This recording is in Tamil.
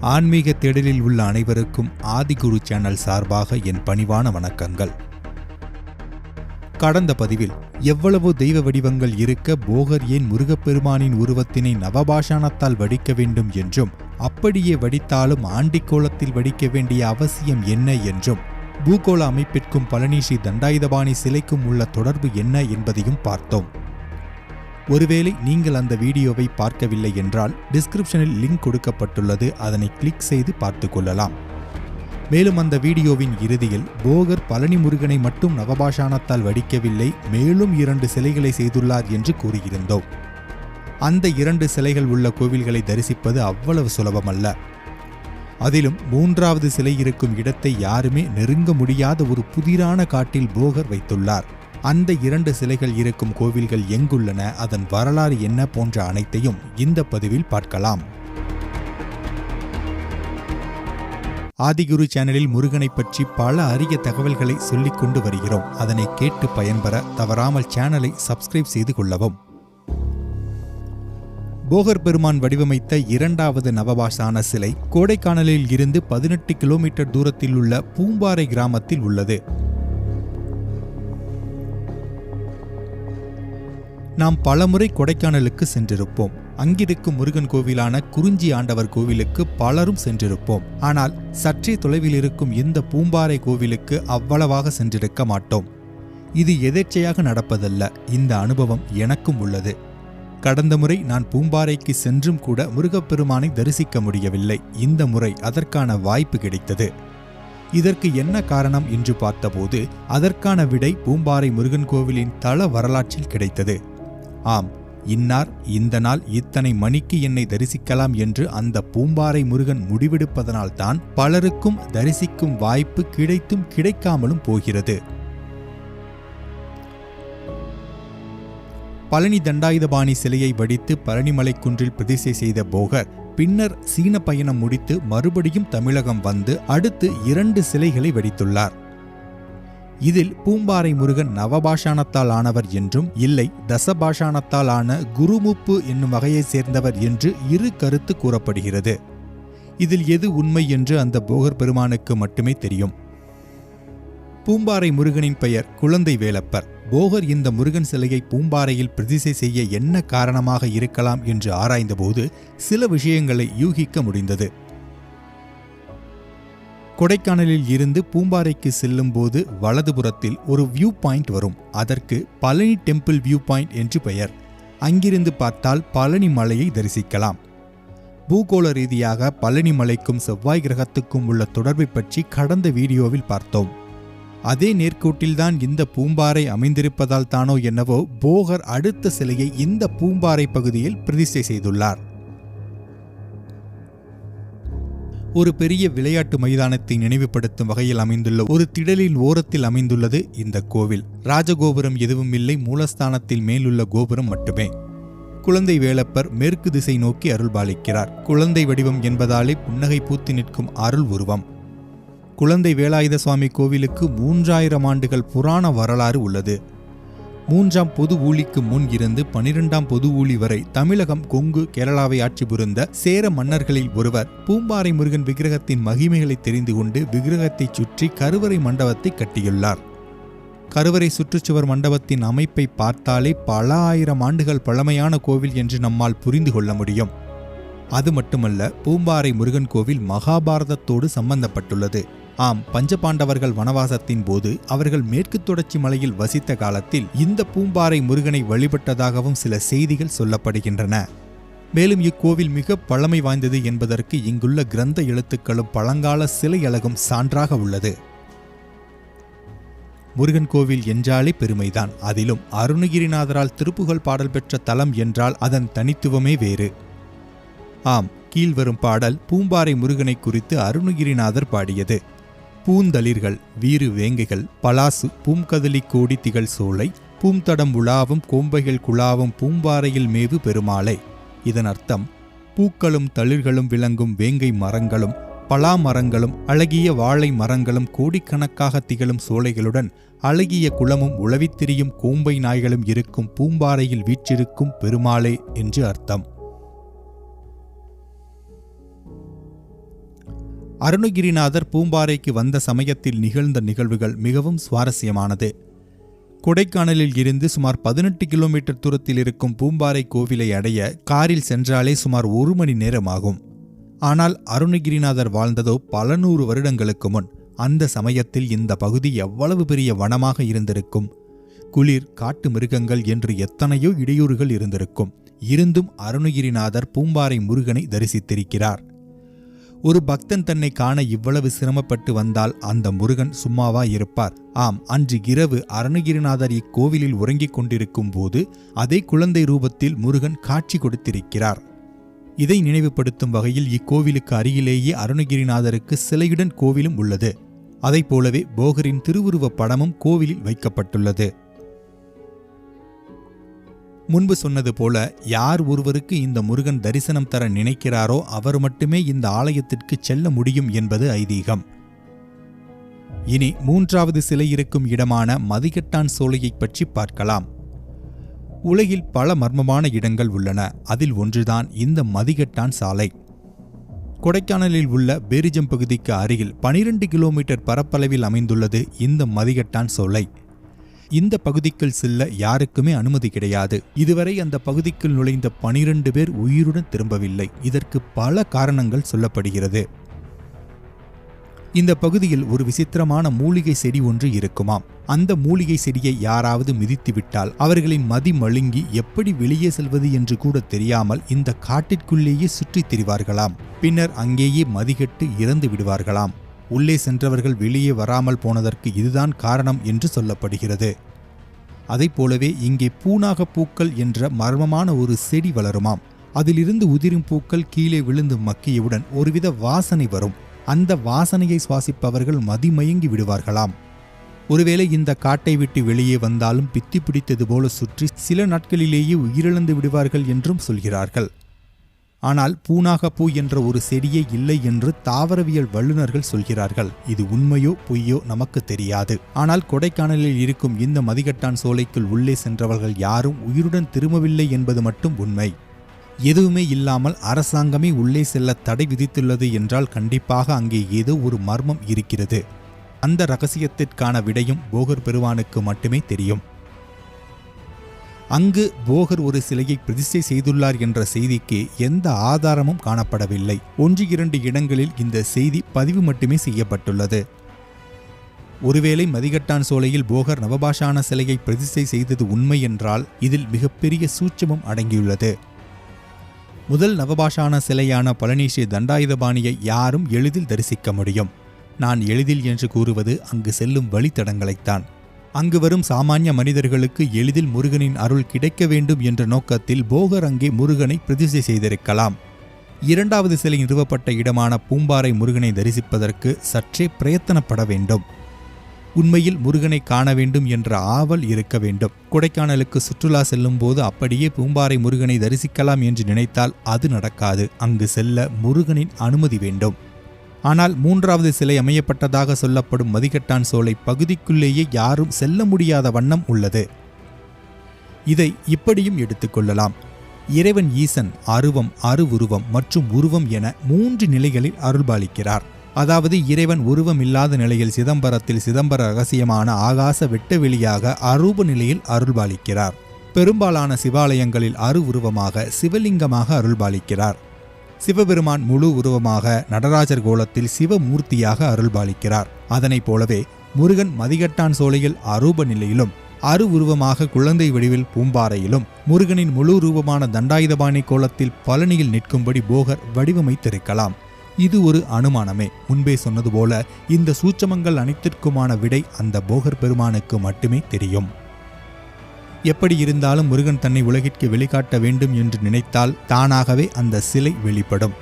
ஆன்மீக தேடலில் உள்ள அனைவருக்கும் ஆதிகுரு சேனல் சார்பாக என் பணிவான வணக்கங்கள். கடந்த பதிவில் எவ்வளவோ தெய்வ வடிவங்கள் இருக்க போகர் ஏன் முருகப்பெருமானின் உருவத்தினை நவபாஷாணத்தால் வடிக்க வேண்டும் என்றும் அப்படியே வடித்தாலும் ஆண்டிக்கோலத்தில் வடிக்க வேண்டிய அவசியம் என்ன என்றும் பூகோள அமைப்பிற்கும் பழனிஷி தண்டாயுதபாணி சிலைக்கும் உள்ள தொடர்பு என்ன என்பதையும் பார்த்தோம். ஒருவேளை நீங்கள் அந்த வீடியோவை பார்க்கவில்லை என்றால் டிஸ்கிரிப்ஷனில் லிங்க் கொடுக்கப்பட்டுள்ளது. அதனை கிளிக் செய்து பார்த்து கொள்ளலாம். மேலும் அந்த வீடியோவின் இறுதியில் போகர் பழனி முருகனை மட்டும் நவபாஷாணத்தால் வடிக்கவில்லை மேலும் இரண்டு சிலைகளை செய்துள்ளார் என்று கூறியிருந்தோம். அந்த இரண்டு சிலைகள் உள்ள கோவில்களை தரிசிப்பது அவ்வளவு சுலபமல்ல. அதிலும் மூன்றாவது சிலை இருக்கும் இடத்தை யாருமே நெருங்க முடியாத ஒரு புதிரான காட்டில் போகர் வைத்துள்ளார். அந்த இரண்டு சிலைகள் இருக்கும் கோவில்கள் எங்குள்ளன? அதன் வரலாறு என்ன போன்ற அனைத்தையும் இந்த பதிவில் பார்க்கலாம். ஆதிகுரு சேனலில் முருகனை பற்றி பல அரிய தகவல்களை சொல்லிக் கொண்டு வருகிறோம். அதனை கேட்டு பயன்பெற தவறாமல் சேனலை சப்ஸ்கிரைப் செய்து கொள்ளவும். போகர் பெருமான் வடிவமைத்த இரண்டாவது நவபாசான சிலை கோடைக்கானலில் இருந்து பதினெட்டு கிலோமீட்டர் தூரத்தில் உள்ள பூம்பாறை கிராமத்தில் உள்ளது. நாம் பலமுறை கொடைக்கானலுக்கு சென்றிருப்போம். அங்கிருக்கும் முருகன் கோவிலான குறிஞ்சி ஆண்டவர் கோவிலுக்கு பலரும் சென்றிருப்போம். ஆனால் சற்றே தொலைவில் இருக்கும் இந்த பூம்பாறை கோவிலுக்கு அவ்வளவாக சென்றிருக்க மாட்டோம். இது எதேச்சையாக நடப்பதல்ல. இந்த அனுபவம் எனக்கும் உள்ளது. கடந்த முறை நான் பூம்பாறைக்கு சென்றும் கூட முருகப்பெருமானை தரிசிக்க முடியவில்லை. இந்த முறை அதற்கான வாய்ப்பு கிடைத்தது. இதற்கு என்ன காரணம் என்று பார்த்தபோது அதற்கான விடை பூம்பாறை முருகன் கோவிலின் தள வரலாற்றில் கிடைத்தது. ஆம் இன்னார் இந்த நாள் இத்தனை மணிக்கு என்னை தரிசிக்கலாம் என்று அந்த பூம்பாறை முருகன் முடிவெடுப்பதனால்தான் பலருக்கும் தரிசிக்கும் வாய்ப்பு கிடைத்தும் கிடைக்காமலும் போகிறது. பழனி தண்டாயுதபாணி சிலையை வடித்து பழனிமலை குன்றில் பிரதிஷ்டை செய்த போகர் பின்னர் சீன பயணம் முடித்து மறுபடியும் தமிழகம் வந்து அடுத்து இரண்டு சிலைகளை வடித்துள்ளார். இதில் பூம்பாறை முருகன் நவபாஷாணத்தால் ஆனவர் என்றும் இல்லை தசபாஷாணத்தால் ஆன குருமுப்பு என்னும் வகையைச் சேர்ந்தவர் என்று இரு கருத்து கூறப்படுகிறது. இதில் எது உண்மை என்று அந்த போகர் பெருமானுக்கு மட்டுமே தெரியும். பூம்பாறை முருகனின் பெயர் குழந்தை வேலப்பர். போகர் இந்த முருகன் சிலையை பூம்பாறையில் பிரதிசை செய்ய என்ன காரணமாக இருக்கலாம் என்று ஆராய்ந்தபோது சில விஷயங்களை யூகிக்க முடிந்தது. கொடைக்கானலில் இருந்து பூம்பாறைக்கு செல்லும்போது வலதுபுறத்தில் ஒரு வியூ பாயிண்ட் வரும். அதற்கு பழனி டெம்பிள் வியூ பாயிண்ட் என்று பெயர். அங்கிருந்து பார்த்தால் பழனி மலையை தரிசிக்கலாம். பூகோள ரீதியாக பழனி மலைக்கும் செவ்வாய் கிரகத்துக்கும் உள்ள தொடர்பை பற்றி கடந்த வீடியோவில் பார்த்தோம். அதே நேர்கோட்டில்தான் இந்த பூம்பாறை அமைந்திருப்பதால் தானோ என்னவோ போகர் அடுத்த சிலையை இந்த பூம்பாறை பகுதியில் பிரதிஷ்டை செய்துள்ளார். ஒரு பெரிய விளையாட்டு மைதானத்தை நினைவுபடுத்தும் வகையில் அமைந்துள்ள ஒரு திடலில் ஓரத்தில் அமைந்துள்ளது இந்த கோவில். ராஜகோபுரம் எதுவும் இல்லை மூலஸ்தானத்தில் மேலுள்ள கோபுரம் மட்டுமே. குழந்தை வேலப்பர் மேற்கு திசை நோக்கி அருள்பாலிக்கிறார். குழந்தை வடிவம் என்பதாலே புன்னகை பூத்து நிற்கும் அருள் உருவம். குழந்தை வேலாயுத சுவாமி கோவிலுக்கு மூன்றாயிரம் ஆண்டுகள் புராண வரலாறு உள்ளது. மூன்றாம் பொது ஊழிக்கு முன் இருந்து பனிரெண்டாம் பொது ஊழி வரை தமிழகம் கொங்கு கேரளாவை ஆட்சி புரிந்த சேர மன்னர்களில் ஒருவர் பூம்பாறை முருகன் விக்கிரகத்தின் மகிமைகளை தெரிந்து கொண்டு விக்கிரகத்தை சுற்றி கருவறை மண்டபத்தை கட்டியுள்ளார். கருவறை சுற்றுச்சுவர் மண்டபத்தின் அமைப்பை பார்த்தாலே பல ஆயிரம் ஆண்டுகள் பழமையான கோவில் என்று நம்மால் புரிந்து கொள்ள முடியும். அது மட்டுமல்ல பூம்பாறை முருகன் கோவில் மகாபாரதத்தோடு சம்பந்தப்பட்டுள்ளது. ஆம் பஞ்சபாண்டவர்கள் வனவாசத்தின் போது அவர்கள் மேற்கு தொடர்ச்சி மலையில் வசித்த காலத்தில் இந்த பூம்பாறை முருகனை வழிபட்டதாகவும் சில செய்திகள் சொல்லப்படுகின்றன. மேலும் இக்கோவில் மிக பழமை வாய்ந்தது என்பதற்கு இங்குள்ள கிரந்த எழுத்துக்களும் பழங்கால சிலை அழகும் சான்றாக உள்ளது. முருகன் கோவில் என்றாலே பெருமைதான். அதிலும் அருணகிரிநாதரால் திருப்புகழ் பாடல் பெற்ற தலம் என்றால் அதன் தனித்துவமே வேறு. ஆம் கீழ்வரும் பாடல் பூம்பாறை முருகனை குறித்து அருணகிரிநாதர் பாடியது. பூந்தளிர்கள் வீறு வேங்கைகள் பலாசு பூம்கதலி கோடி திகழ் சோலை பூம்தடம் உலாவும் கோம்பைகள் குழாவும் பூம்பாறையில் மேவு பெருமாளே. இதன் அர்த்தம் பூக்களும் தளிர்களும் விளங்கும் வேங்கை மரங்களும் பலா மரங்களும் அழகிய வாழை மரங்களும் கோடிக்கணக்காக திகழும் சோலைகளுடன் அழகிய குளமும் உளவித்திரியும் கோம்பை நாய்களும் இருக்கும் பூம்பாறையில் வீற்றிருக்கும் பெருமாளே என்று அர்த்தம். அருணகிரிநாதர் பூம்பாறைக்கு வந்த சமயத்தில் நிகழ்ந்த நிகழ்வுகள் மிகவும் சுவாரஸ்யமானது. கொடைக்கானலில் இருந்து சுமார் பதினெட்டு கிலோமீட்டர் தூரத்தில் இருக்கும் பூம்பாறை கோவிலை அடைய காரில் சென்றாலே சுமார் ஒரு மணி நேரம் ஆகும் ஆனால் அருணகிரிநாதர் வாழ்ந்ததோ பல நூறு வருடங்களுக்கு முன் அந்த சமயத்தில் இந்த பகுதி எவ்வளவு பெரிய வனமாக இருந்திருக்கும். குளிர் காட்டு மிருகங்கள் என்று எத்தனையோ இடையூறுகள் இருந்திருக்கும். இருந்தும் அருணகிரிநாதர் பூம்பாறை முருகனை தரிசித்திருக்கிறார். ஒரு பக்தன் தன்னை காண இவ்வளவு சிரமப்பட்டு வந்தால் அந்த முருகன் சும்மாவா இருப்பார். ஆம் அன்று இரவு அருணகிரிநாதர் இக்கோவிலில் உறங்கிக் கொண்டிருக்கும் போது அதே குழந்தை ரூபத்தில் முருகன் காட்சி கொடுத்திருக்கிறார். இதை நினைவுபடுத்தும் வகையில் இக்கோவிலுக்கு அருகிலேயே அருணகிரிநாதருக்கு சிலையுடன் கோவிலும் உள்ளது. அதைப் போலவே போகரின் திருவுருவப் படமும் கோவிலில் வைக்கப்பட்டுள்ளது. முன்பு சொன்னது போல யார் ஒருவருக்கு இந்த முருகன் தரிசனம் தர நினைக்கிறாரோ அவர் மட்டுமே இந்த ஆலயத்திற்கு செல்ல முடியும் என்பது ஐதீகம். இனி மூன்றாவது சிலை இருக்கும் இடமான மதிகட்டான் சோலையைப் பற்றி பார்க்கலாம். உலகில் பல மர்மமான இடங்கள் உள்ளன. அதில் ஒன்றுதான் இந்த மதிகட்டான் சாலை. கொடைக்கானலில் உள்ள பேரிஜம் பகுதிக்கு அருகில் 12 கிலோமீட்டர் பரப்பளவில் அமைந்துள்ளது இந்த மதிகட்டான் சோலை. இந்த பகுதிக்குள் செல்ல யாருக்குமே அனுமதி கிடையாது. இதுவரை அந்த பகுதிக்குள் நுழைந்த 12 பேர் உயிருடன் திரும்பவில்லை. இதற்கு பல காரணங்கள் சொல்லப்படுகிறது. இந்த பகுதியில் ஒரு விசித்திரமான மூலிகை செடி ஒன்று இருக்குமாம். அந்த மூலிகை செடியை யாராவது மிதித்துவிட்டால் அவர்களின் மதி மழுங்கி எப்படி வெளியே செல்வது என்று கூட தெரியாமல் இந்த காட்டிற்குள்ளேயே சுற்றித் திரிவார்களாம். பின்னர் அங்கேயே மதிகெட்டு இறந்து விடுவார்களாம். உள்ளே சென்றவர்கள் வெளியே வராமல் போனதற்கு இதுதான் காரணம் என்று சொல்லப்படுகிறது. அதைப் போலவே இங்கே பூனாக பூக்கள் என்ற மர்மமான ஒரு செடி வளருமாம். அதிலிருந்து உதிரும் பூக்கள் கீழே விழுந்து மக்கியவுடன் ஒருவித வாசனை வரும். அந்த வாசனையை சுவாசிப்பவர்கள் மதிமயங்கி விடுவார்களாம். ஒருவேளை இந்த காட்டை விட்டு வெளியே வந்தாலும் பித்தி பிடித்தது போல சுற்றி சில நாட்களிலேயே உயிரிழந்து விடுவார்கள் என்றும் சொல்கிறார்கள். ஆனால் பூனாகப்பூ என்ற ஒரு செடியே இல்லை என்று தாவரவியல் வல்லுநர்கள் சொல்கிறார்கள். இது உண்மையோ பொய்யோ நமக்கு தெரியாது. ஆனால் கொடைக்கானலில் இருக்கும் இந்த மதிகட்டான் சோலைக்குள் உள்ளே சென்றவர்கள் யாரும் உயிருடன் திரும்பவில்லை என்பது மட்டும் உண்மை. எதுவுமே இல்லாமல் அரசாங்கமே உள்ளே செல்ல தடை விதித்துள்ளது என்றால் கண்டிப்பாக அங்கே ஏதோ ஒரு மர்மம் இருக்கிறது. அந்த ரகசியத்திற்கான விடையும் போகர் பெருவானுக்கு மட்டுமே தெரியும். அங்கு போகர் ஒரு சிலையை பிரதிஷ்டை செய்துள்ளார் என்ற செய்திக்கு எந்த ஆதாரமும் காணப்படவில்லை. ஒன்று இரண்டு இடங்களில் இந்த செய்தி பதிவு மட்டுமே செய்யப்பட்டுள்ளது. ஒருவேளை மதிகட்டான் சோலையில் போகர் நவபாஷான சிலையை பிரதிஷ்டை செய்தது உண்மை என்றால் இதில் மிகப்பெரிய சூட்சமம் அடங்கியுள்ளது. முதல் நவபாஷான சிலையான பழனிஸ்ரீ தண்டாயுதபாணியை யாரும் எளிதில் தரிசிக்க முடியும். நான் எளிதில் என்று கூறுவது அங்கு செல்லும் வழித்தடங்களைத்தான். அங்கு வரும் சாமானிய மனிதர்களுக்கு எளிதில் முருகனின் அருள் கிடைக்க வேண்டும் என்ற நோக்கத்தில் போகர் அங்கே முருகனை பிரதிஷ்டை செய்திருக்கலாம். இரண்டாவது சிலை நிறுவப்பட்ட இடமான பூம்பாறை முருகனை தரிசிப்பதற்கு சற்றே பிரயத்தனப்பட வேண்டும். உண்மையில் முருகனை காண வேண்டும் என்ற ஆவல் இருக்க வேண்டும். கொடைக்கானலுக்கு சுற்றுலா செல்லும் போது அப்படியே பூம்பாறை முருகனை தரிசிக்கலாம் என்று நினைத்தால் அது நடக்காது. அங்கு செல்ல முருகனின் அனுமதி வேண்டும். ஆனால் மூன்றாவது சிலை அமையப்பட்டதாக சொல்லப்படும் மதிகட்டான் சோலை பகுதிக்குள்ளேயே யாரும் செல்ல முடியாத வண்ணம் உள்ளது. இதை இப்படியும் எடுத்துக்கொள்ளலாம் இறைவன் ஈசன் அருவம் அருவுருவம் மற்றும் உருவம் என மூன்று நிலைகளில் அருள்பாலிக்கிறார். அதாவது இறைவன் உருவம் இல்லாத நிலையில் சிதம்பரத்தில் சிதம்பர ரகசியமான ஆகாச வெட்டவெளியாக அரூப நிலையில் அருள்பாலிக்கிறார். பெரும்பாலான சிவாலயங்களில் அரு உருவமாக சிவலிங்கமாக அருள்பாலிக்கிறார். சிவபெருமான் முழு உருவமாக நடராஜர் கோலத்தில் சிவமூர்த்தியாக அருள்பாலிக்கிறார். அதனைப் போலவே முருகன் மதிகட்டான் சோலையில் அரூப நிலையிலும் அரு உருவமாக குழந்தை வடிவில் பூம்பாறையிலும் முருகனின் முழு ரூபமான தண்டாயுதபாணி கோலத்தில் பழனியில் நிற்கும்படி போகர் வடிவமைத்திருக்கலாம். இது ஒரு அனுமானமே. முன்பே சொன்னது போல இந்த சூட்சமங்கள் அனைத்திற்குமான விடை அந்த போகர் பெருமானுக்கு மட்டுமே தெரியும். எப்படி இருந்தாலும் முருகன் தன்னை உலகிற்கு வெளிக்காட்ட வேண்டும் என்று நினைத்தால் தானாகவே அந்த சிலை வெளிப்படும்.